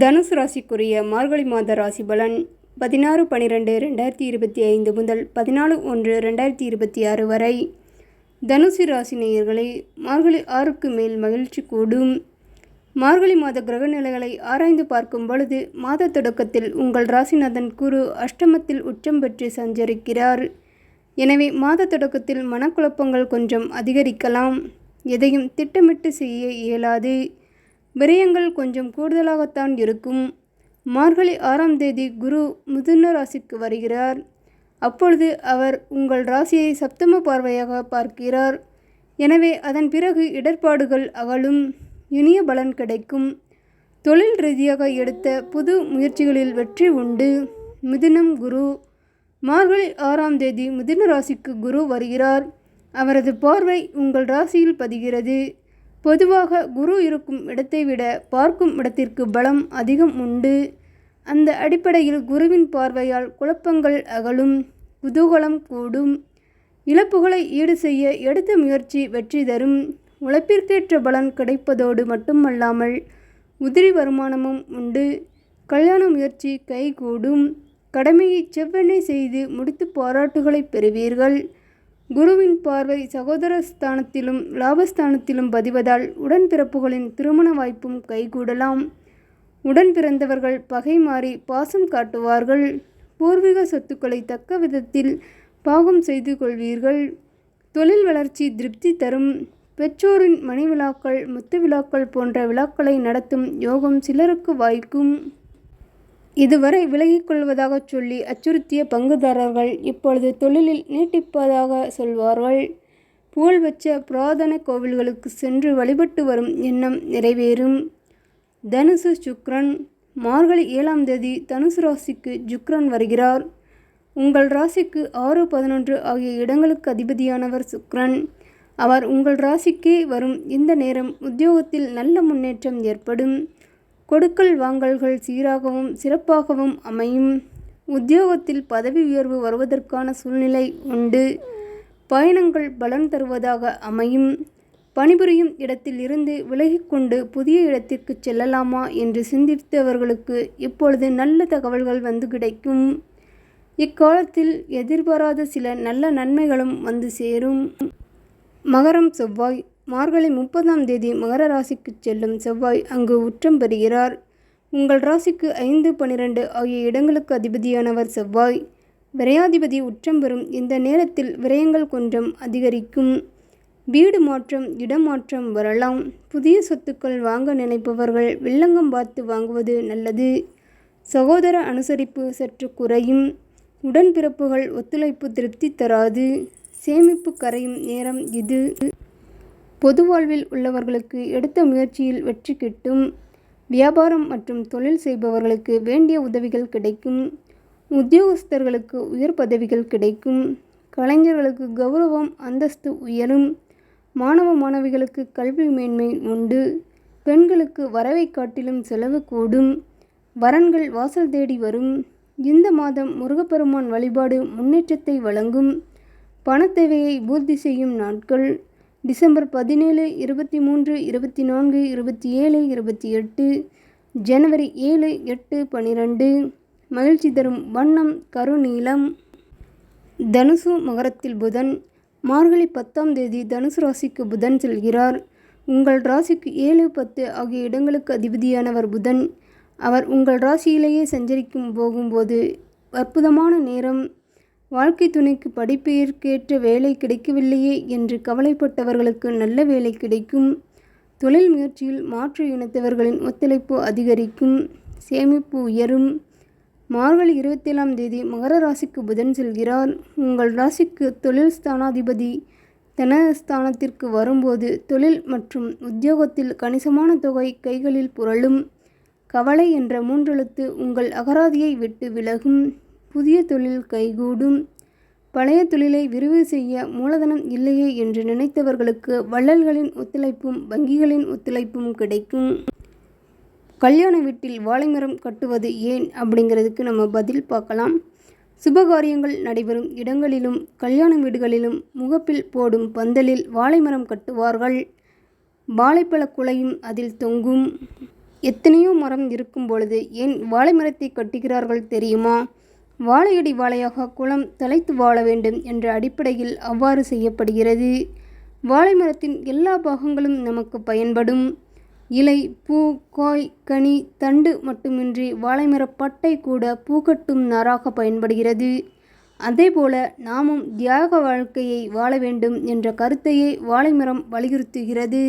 தனுசு ராசிக்குரிய மார்கழி மாத ராசி பலன் பதினாறு பன்னிரெண்டு ரெண்டாயிரத்தி இருபத்தி ஐந்து முதல் பதினாலு ஒன்று ரெண்டாயிரத்தி இருபத்தி ஆறு வரை. தனுசு ராசி நேயர்களை மார்கழி ஆறுக்கு மேல் மகிழ்ச்சி கூடும். மார்கழி மாத கிரக நிலைகளை ஆராய்ந்து பார்க்கும் பொழுது மாத தொடக்கத்தில் உங்கள் ராசிநாதன் குரு அஷ்டமத்தில் உச்சம் பெற்று சஞ்சரிக்கிறார். எனவே மாத தொடக்கத்தில் மனக்குழப்பங்கள் கொஞ்சம் அதிகரிக்கலாம். எதையும் திட்டமிட்டு செய்ய இயலாது. விரயங்கள் கொஞ்சம் கூடுதலாகத்தான் இருக்கும். மார்கழி ஆறாம் தேதி குரு மிதுன ராசிக்கு வருகிறார். அப்பொழுது அவர் உங்கள் ராசியை சப்தம பார்வையாக பார்க்கிறார். எனவே அதன் பிறகு இடர்பாடுகள் அகலும். இனிய பலன் கிடைக்கும். தொழில் ரீதியாக எடுத்த புது முயற்சிகளில் வெற்றி உண்டு. மிதுனம் குரு. மார்கழி ஆறாம் தேதி மிதுன ராசிக்கு குரு வருகிறார். அவரது பார்வை உங்கள் ராசியில் பதிகிறது. பொதுவாக குரு இருக்கும் இடத்தை விட பார்க்கும் இடத்திற்கு பலம் அதிகம் உண்டு. அந்த அடிப்படையில் குருவின் பார்வையால் குழப்பங்கள் அகலும் குதூகலம் கூடும். இழப்புகளை ஈடு செய்ய எடுத்த முயற்சி வெற்றி தரும். உழைப்பிற்கேற்ற பலன் கிடைப்பதோடு மட்டுமல்லாமல் உதிரி வருமானமும் உண்டு. கல்யாண முயற்சி கைகூடும். கடமையை செவ்வெண்ணை செய்து முடித்து பாராட்டுகளை பெறுவீர்கள். குருவின் பார்வை சகோதர ஸ்தானத்திலும் லாபஸ்தானத்திலும் பதிவதால் உடன்பிறப்புகளின் திருமண வாய்ப்பும் கைகூடலாம். உடன் பிறந்தவர்கள் பகை மாறி பாசம் காட்டுவார்கள். பூர்வீக சொத்துக்களை தக்க விதத்தில் பாகம் செய்து கொள்வீர்கள். தொழில் வளர்ச்சி திருப்தி தரும். பெற்றோரின் மணி விழாக்கள் முத்து விழாக்கள் போன்ற விழாக்களை நடத்தும் யோகம் சிலருக்கு வாய்க்கும். இதுவரை விலகிக்கொள்வதாக சொல்லி அச்சுறுத்திய பங்குதாரர்கள் இப்பொழுது தொழிலில் நீட்டிப்பதாக சொல்வார்கள். புகழ்பெற்ற புராதன கோவில்களுக்கு சென்று வழிபட்டு வரும் எண்ணம் நிறைவேறும். தனுசு சுக்ரன் மார்கழி ஏழாம் தேதி தனுசு ராசிக்கு சுக்ரன் வருகிறார். உங்கள் ராசிக்கு ஆறு பதினொன்று ஆகிய இடங்களுக்கு அதிபதியானவர் சுக்ரன். அவர் உங்கள் ராசிக்கே வரும். இந்த நேரம் உத்தியோகத்தில் நல்ல முன்னேற்றம் ஏற்படும். கொடுக்கல் வாங்கல்கள் சீராகவும் சிறப்பாகவும் அமையும். உத்தியோகத்தில் பதவி உயர்வு வருவதற்கான சூழ்நிலை உண்டு. பயணங்கள் பலன் தருவதாக அமையும். பணிபுரியும் இடத்தில் இருந்து விலகிக்கொண்டு புதிய இடத்திற்கு செல்லலாமா என்று சிந்தித்தவர்களுக்கு இப்பொழுது நல்ல தகவல்கள் வந்து கிடைக்கும். இக்காலத்தில் எதிர்பாராத சில நல்ல நன்மைகளும் வந்து சேரும். மகரம் செவ்வாய் மார்கழி முப்பதாம் தேதி மகர ராசிக்கு செல்லும் செவ்வாய் அங்கு உச்சம் பெறுகிறார். உங்கள் ராசிக்கு ஐந்து பனிரெண்டு ஆகிய இடங்களுக்கு அதிபதியானவர் செவ்வாய். விரையாதிபதி உச்சம் பெறும் இந்த நேரத்தில் விரயங்கள் கொஞ்சம் அதிகரிக்கும். வீடு மாற்றம் இடமாற்றம் வரலாம். புதிய சொத்துக்கள் வாங்க நினைப்பவர்கள் வில்லங்கம் பார்த்து வாங்குவது நல்லது. சகோதர அனுசரிப்பு சற்று குறையும். உடன்பிறப்புகள் ஒத்துழைப்பு திருப்தி தராது. சேமிப்பு கரையும் நேரம் இது. பொது வாழ்வில் உள்ளவர்களுக்கு எடுத்த முயற்சியில் வெற்றி கிட்டும். வியாபாரம் மற்றும் தொழில் செய்பவர்களுக்கு வேண்டிய உதவிகள் கிடைக்கும். உத்தியோகஸ்தர்களுக்கு உயர் பதவிகள் கிடைக்கும். கலைஞர்களுக்கு கௌரவம் அந்தஸ்து உயரும். மாணவ மாணவிகளுக்கு கல்வி மேன்மை உண்டு. பெண்களுக்கு வரவை காட்டிலும் செலவு கூடும். வரன்கள் வாசல் தேடி வரும். இந்த மாதம் முருகப்பெருமான் வழிபாடு முன்னேற்றத்தை வழங்கும். பணத்தேவையை பூர்த்தி செய்யும் நாட்கள். டிசம்பர் பதினேழு இருபத்தி மூன்று இருபத்தி நான்கு இருபத்தி ஏழு இருபத்தி எட்டு ஜனவரி ஏழு எட்டு பன்னிரெண்டு மகிழ்ச்சி தரும் வண்ணம் கருநீளம் தனுசு மகரத்தில் புதன். மார்கழி பத்தாம் தேதி தனுசு ராசிக்கு புதன் செல்கிறார். உங்கள் ராசிக்கு ஏழு பத்து ஆகிய இடங்களுக்கு அதிபதியானவர் புதன். அவர் உங்கள் ராசியிலேயே சஞ்சரிக்கும் போகும்போது அற்புதமான நேரம். வாழ்க்கை துணைக்கு படிப்பிற்கேற்ற வேலை கிடைக்கவில்லையே என்று கவலைப்பட்டவர்களுக்கு நல்ல வேலை கிடைக்கும். தொழில் முயற்சியில் மாற்று இனத்தவர்களின் ஒத்துழைப்பு அதிகரிக்கும். சேமிப்பு உயரும். மார்கழி இருபத்தேழாம் தேதி மகர ராசிக்கு புதன் செல்கிறார். உங்கள் ராசிக்கு தொழில் ஸ்தானாதிபதி தனஸ்தானத்திற்கு வரும்போது தொழில் மற்றும் உத்தியோகத்தில் கணிசமான தொகை கைகளில் புரளும். கவலை என்ற மூன்றெழுத்து உங்கள் அகராதியை விட்டு விலகும். புதிய தொழில் கைகூடும். பழைய தொழிலை விரிவு செய்ய மூலதனம் இல்லையே என்று நினைத்தவர்களுக்கு வள்ளல்களின் ஒத்துழைப்பும் வங்கிகளின் ஒத்துழைப்பும் கிடைக்கும். கல்யாண வீட்டில் வாழைமரம் கட்டுவது ஏன் அப்படிங்கிறதுக்கு நம்ம பதில் பார்க்கலாம். சுபகாரியங்கள் நடைபெறும் இடங்களிலும் கல்யாண வீடுகளிலும் முகப்பில் போடும் பந்தலில் வாழைமரம் கட்டுவார்கள். வாழைப்பழ குலையும் அதில் தொங்கும். எத்தனையோ மரம் இருக்கும் பொழுது ஏன் வாழைமரத்தை கட்டுகிறார்கள் தெரியுமா? வாழையடி வாழையாக குளம் தலைத்து வாழ வேண்டும் என்ற அடிப்படையில் அவ்வாறு செய்யப்படுகிறது. வாழை மரத்தின் எல்லா பாகங்களும் நமக்கு பயன்படும். இலை பூ காய் கனி தண்டு மட்டுமின்றி வாழைமரப் பட்டை கூட பூக்கட்டும் நாராக பயன்படுகிறது. அதேபோல நாமும் தியாக வாழ்க்கையை வாழ வேண்டும் என்ற கருத்தையே வாழைமரம் வலியுறுத்துகிறது.